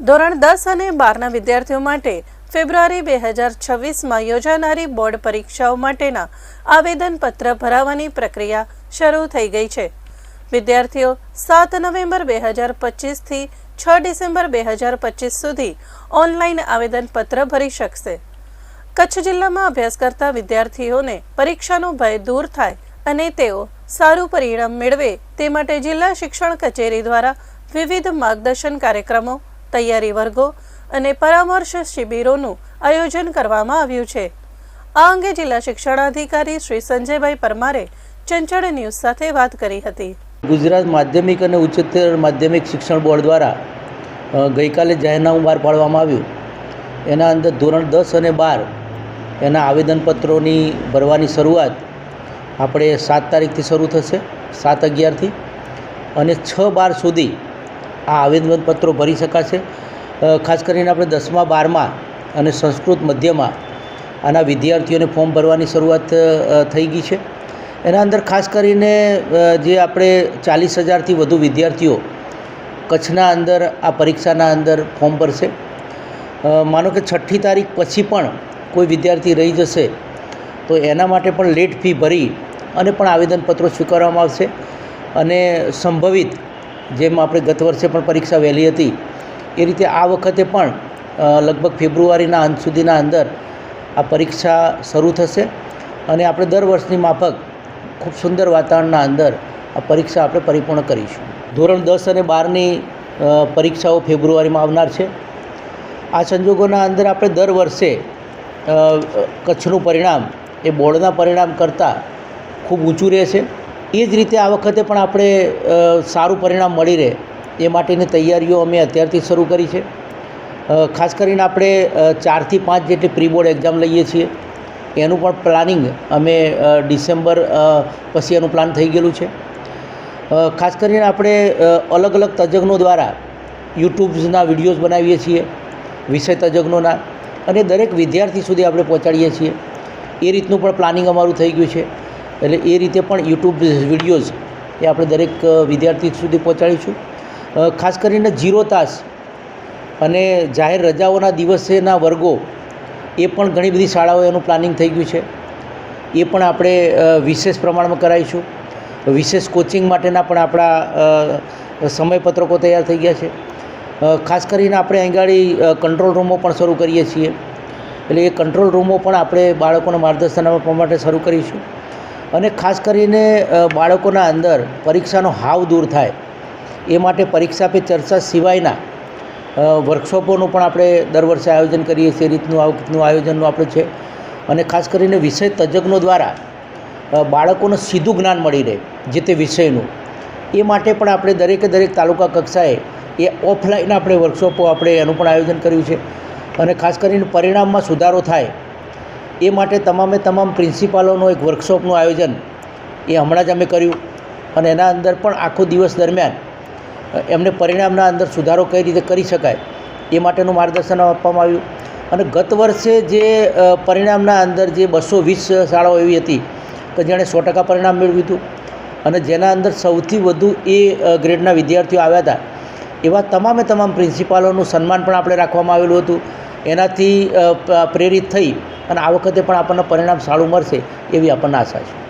ધોરણ દસ અને બારના વિદ્યાર્થીઓ માટે ફેબ્રુઆરી બે હજાર છવ્વીસમાં યોજાનારી બોર્ડ પરીક્ષાઓ માટેના આવેદનપત્ર ભરાવાની પ્રક્રિયા શરૂ થઈ ગઈ છે. વિદ્યાર્થીઓ સાત નવેમ્બર બે હજાર પચીસથી છ ડિસેમ્બર બે હજાર પચીસ સુધી ઓનલાઈન આવેદનપત્ર ભરી શકશે. કચ્છ જિલ્લામાં અભ્યાસ કરતા વિદ્યાર્થીઓને પરીક્ષાનો ભય દૂર થાય અને તેઓ સારું પરિણામ મેળવે તે માટે જિલ્લા શિક્ષણ કચેરી દ્વારા વિવિધ માર્ગદર્શન કાર્યક્રમો તૈયારી વર્ગો અને પરામર્શ શિબિરોનું આયોજન કરવામાં આવ્યું છે. આ અંગે જિલ્લા શિક્ષણાધિકારી શ્રી સંજયભાઈ પરમારે ચંચળ ન્યૂઝ સાથે વાત કરી હતી. ગુજરાત માધ્યમિક અને ઉચ્ચતર માધ્યમિક શિક્ષણ બોર્ડ દ્વારા ગઈકાલે જાહેરનામું બહાર પાડવામાં આવ્યું. એના અંદર ધોરણ દસ અને બાર એના આવેદનપત્રોની ભરવાની શરૂઆત આપણે સાત તારીખથી શરૂ થશે, સાત અગિયારથી. અને છ બાર સુધી આ આવેદનપત્રો ભરી શકાશે. ખાસ કરીને આપણે દસમા, બારમાં અને સંસ્કૃત મધ્યમાં આના વિદ્યાર્થીઓને ફોર્મ ભરવાની શરૂઆત થઈ ગઈ છે. એના અંદર ખાસ કરીને જે આપણે ચાલીસ હજારથી વધુ વિદ્યાર્થીઓ કચ્છના અંદર આ પરીક્ષાના અંદર ફોર્મ ભરશે. માનો કે છઠ્ઠી તારીખ પછી પણ કોઈ વિદ્યાર્થી રહી જશે, તો એના માટે પણ લેટ ફી ભરી અને પણ આવેદનપત્રો સ્વીકારવામાં આવશે. અને સંભવિત જેમ આપણે ગત વર્ષે પણ પરીક્ષા વહેલી હતી. એ રીતે આ વખતે પણ લગભગ ફેબ્રુઆરીના અંત સુધીના અંદર આ પરીક્ષા શરૂ થશે અને આપણે દર વર્ષની માફક ખૂબ સુંદર વાતાવરણના અંદર આ પરીક્ષા આપણે પરિપૂર્ણ કરીશું. ધોરણ દસ અને બારની પરીક્ષાઓ ફેબ્રુઆરીમાં આવનાર છે. આ સંજોગોના અંદર આપણે દર વર્ષે કચ્છનું પરિણામ એ બોર્ડના પરિણામ કરતાં ખૂબ ઊંચું રહે છે એ જ રીતે આ વખતે પણ આપણે સારું પરિણામ મળી રહે. એ માટેની તૈયારીઓ અમે અત્યારથી શરૂ કરી છે. ખાસ કરીને આપણે ચારથી પાંચ જેટલી પ્રી બોર્ડ એક્ઝામ લઈએ છીએ. એનું પણ પ્લાનિંગ અમે ડિસેમ્બર પછી એનું પ્લાન થઈ ગયેલું છે. ખાસ કરીને આપણે અલગ અલગ તજજ્ઞો દ્વારા યુટ્યુબ્સના વિડીયોઝ બનાવીએ છીએ, વિષય તજજ્ઞોના, અને દરેક વિદ્યાર્થી સુધી આપણે પહોંચાડીએ છીએ. એ રીતનું પણ પ્લાનિંગ અમારું થઈ ગયું છે. એટલે એ રીતે પણ યુટ્યુબ વિડીયોઝ એ આપણે દરેક વિદ્યાર્થી સુધી પહોંચાડીશું. ખાસ કરીને જીરો તાસ અને જાહેર રજાઓના દિવસેના વર્ગો, એ પણ ઘણી બધી શાળાઓ એનું પ્લાનિંગ થઈ ગયું છે. એ પણ આપણે વિશેષ પ્રમાણમાં કરાવીશું. વિશેષ કોચિંગ માટેના પણ આપણા સમયપત્રકો તૈયાર થઈ ગયા છે. ખાસ કરીને આપણે અહીંગાળી કંટ્રોલ રૂમો પણ શરૂ કરીએ છીએ. એટલે એ કંટ્રોલ રૂમો પણ આપણે બાળકોને માર્ગદર્શન આપવા માટે શરૂ કરીશું. અને ખાસ કરીને બાળકોના અંદર પરીક્ષાનો હાવ દૂર થાય. એ માટે પરીક્ષા પે ચર્ચા સિવાયના વર્કશોપોનું પણ આપણે દર વર્ષે આયોજન કરીએ છીએ. એ રીતનું આ વખતનું આયોજનનું આપણે છે. અને ખાસ કરીને વિષય તજજ્ઞો દ્વારા બાળકોને સીધું જ્ઞાન મળી રહે, જે તે વિષયનું. એ માટે પણ આપણે દરેકે દરેક તાલુકા કક્ષાએ, એ ઓફલાઈન આપણે વર્કશોપો આપણે એનું પણ આયોજન કર્યું છે. અને ખાસ કરીને પરિણામમાં સુધારો થાય એ માટે તમામે તમામ પ્રિન્સિપાલોનું એક વર્કશોપનું આયોજન એ હમણાં જ અમે કર્યું અને એના અંદર પણ આખો દિવસ દરમિયાન એમને પરિણામના અંદર સુધારો કઈ રીતે કરી શકાય એ માટેનું માર્ગદર્શન આપવામાં આવ્યું. અને ગત વર્ષે જે પરિણામના અંદર જે બસો વીસ શાળાઓ એવી હતી કે જેણે સો ટકા પરિણામ મેળવ્યું હતું અને જેના અંદર સૌથી વધુ એ ગ્રેડના વિદ્યાર્થીઓ આવ્યા હતા, એવા તમામે તમામ પ્રિન્સિપાલોનું સન્માન પણ આપણે રાખવામાં આવેલું હતું. એનાથી પ્રેરિત થઈ અને આ વખતે પણ આપણને પરિણામ સારું મળશે એવી આપણને આશા છે.